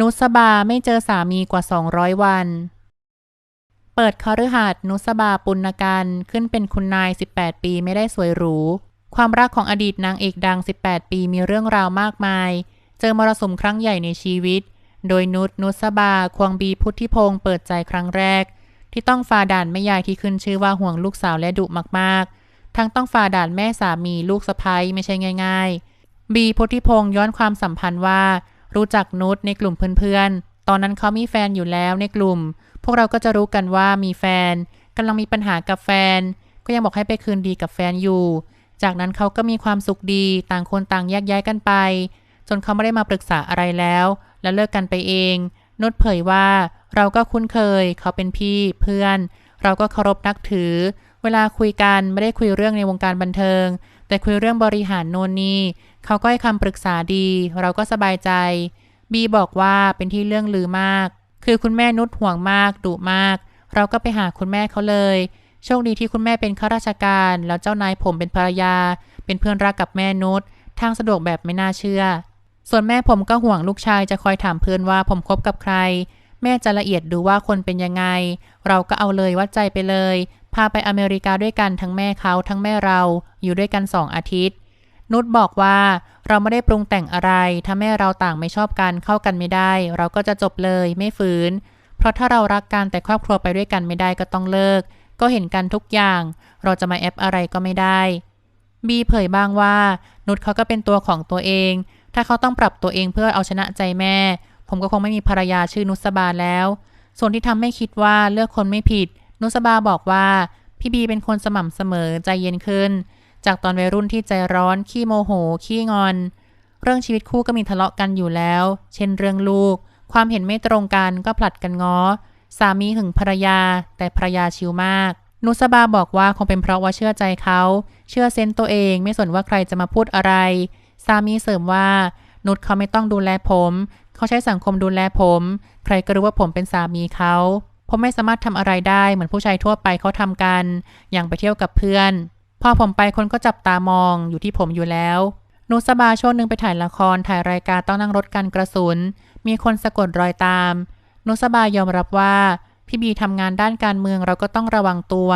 นุสบาไม่เจอสามีกว่า 200 วัน เปิดคฤหาสน์นุสบาปุณกันขึ้นเป็นคุณนาย 18 ปีไม่ได้สวยหรู ความรักของอดีตนางเอกดัง 18 ปีมีเรื่องราวมากมาย เจอมรสุมครั้งใหญ่ในชีวิต โดยนุชนุสบาควงบีพุทธิพงศ์เปิดใจครั้งแรก ที่ต้องฝ่าด่านแม่ยายที่ขึ้นชื่อว่าห่วงลูกสาวและดุมากๆ ทั้งต้องฝ่าด่านแม่สามีลูกสะใภ้ไม่ใช่ง่าย ๆ บีพุทธิพงศ์ย้อนความสัมพันธ์ว่า รู้จักนุชในกลุ่มเพื่อนๆ ตอนนั้นเขามีแฟนอยู่แล้วในกลุ่ม พวกเราก็จะรู้กันว่ามีแฟนกำลังมีปัญหากับแฟน ก็ยังบอกให้ไปคืนดีกับแฟนอยู่ จากนั้นเขาก็มีความสุขดีต่างคนต่างแยกย้ายกันไป จนเขาไม่ได้มาปรึกษาอะไรแล้ว และเลิกกันไปเอง นุชเผยว่าเราก็คุ้นเคย เขาเป็นพี่เพื่อน เราก็เคารพนับถือ เวลาคุยกันไม่ได้คุยเรื่องในวงการบันเทิง แต่คุยเรื่องบริหารโน่นนี่เขาก็ให้คำปรึกษาดี เราก็สบายใจ บีบอกว่าเป็นที่เรื่องลือมาก คือคุณแม่นุชห่วงมากดุมาก เราก็ไปหาคุณแม่เขาเลย โชคดีที่คุณแม่เป็นข้าราชการ แล้วเจ้านายผมเป็นภรรยา เป็นเพื่อนรักกับแม่นุชทางสะดวกแบบไม่น่าเชื่อ ส่วนแม่ผมก็ห่วงลูกชายจะคอยถามเพื่อนว่าผมคบกับใคร แม่จะละเอียดดูว่าคนเป็นยังไง เราก็เอาเลยวัดใจไปเลย พาไปอเมริกาด้วยกันทั้งแม่เขาทั้งแม่เราอยู่ด้วยกันสองอาทิตย์ นุชบอกว่าเราไม่ได้ปรุงแต่งอะไร ถ้าแม่เราต่างไม่ชอบกันเข้ากันไม่ได้ เราก็จะจบเลยไม่ฝืน เพราะถ้าเรารักกันแต่ครอบครัวไปด้วยกันไม่ได้ก็ต้องเลิก ก็เห็นกันทุกอย่าง เราจะมาแอปอะไรก็ไม่ได้บีเผยบ้างว่า นุชเขาก็เป็นตัวของตัวเอง ถ้าเขาต้องปรับตัวเองเพื่อเอาชนะใจแม่ ผมก็คงไม่มีภรรยาชื่อนุสบาแล้ว ส่วนที่ทำให้คิดว่าเลือกคนไม่ผิด นุสบาบอกว่าพี่บีเป็นคนสม่ำเสมอใจเย็นขึ้น จากตอนวัยรุ่นที่ใจร้อนขี้โมโห ขี้งอน เรื่องชีวิตคู่ก็มีทะเลาะกันอยู่แล้ว เช่นเรื่องลูก ความเห็นไม่ตรงกันก็ผลัดกันง้อ สามีหึงภรรยา แต่ภรรยาชิวมาก นุสบาบอกว่าคงเป็นเพราะว่าเชื่อใจเขา เชื่อเซนต์ตัวเองไม่สนว่าใครจะมาพูดอะไร สามีเสริมว่านุชเขาไม่ต้องดูแลผม เขาใช้สังคมดูแลผม ใครก็รู้ว่าผมเป็นสามีเขาผมไม่สามารถทำอะไรได้เหมือนผู้ชายทั่วไปเขาทำกัน อย่างไปเที่ยวกับเพื่อน พอผมไปคนก็จับตามองอยู่ที่ผมอยู่แล้วนุสบาช่วงหนึ่งไปถ่ายละครถ่ายรายการต้องนั่งรถกันกระสุน มีคนสะกดรอยตาม นุสบายอมรับว่า พี่บีทำงานด้านการเมืองเราก็ต้องระวังตัว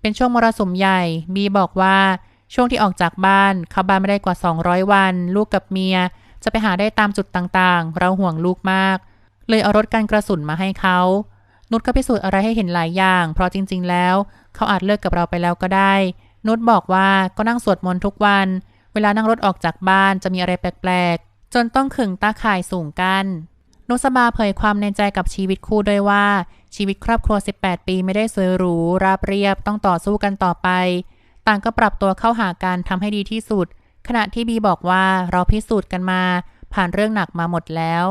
เป็นช่วงมรสุมใหญ่ บีบอกว่า ช่วงที่ออกจากบ้าน เข้าบ้านไม่ได้กว่า 200 วัน ลูกกับเมีย จะไปหาได้ตามจุดต่างๆ เราห่วงลูกมาก เลยเอารถกันกระสุนมาให้เขานุชก็พิสูจน์อะไรให้เห็นหลายอย่าง เพราะจริง ๆ แล้ว เขาอาจเลิกกับเราไปแล้วก็ได้ นุชบอกว่าก็นั่งสวดมนต์ทุกวัน เวลานั่งรถออกจากบ้านจะมีอะไรแปลกๆ จนต้องขึงตาข่ายสูงกันนุสบาเผยความในใจกับชีวิตคู่ด้วยว่า ชีวิตครอบครัว 18 ปีไม่ได้สวยหรู ราบเรียบต้องต่อสู้กันต่อไป ต่างก็ปรับตัวเข้าหากันทำให้ดีที่สุด ขณะที่บีบอกว่าเราพิสูจน์กันมา ผ่านเรื่องหนักมาหมดแล้ว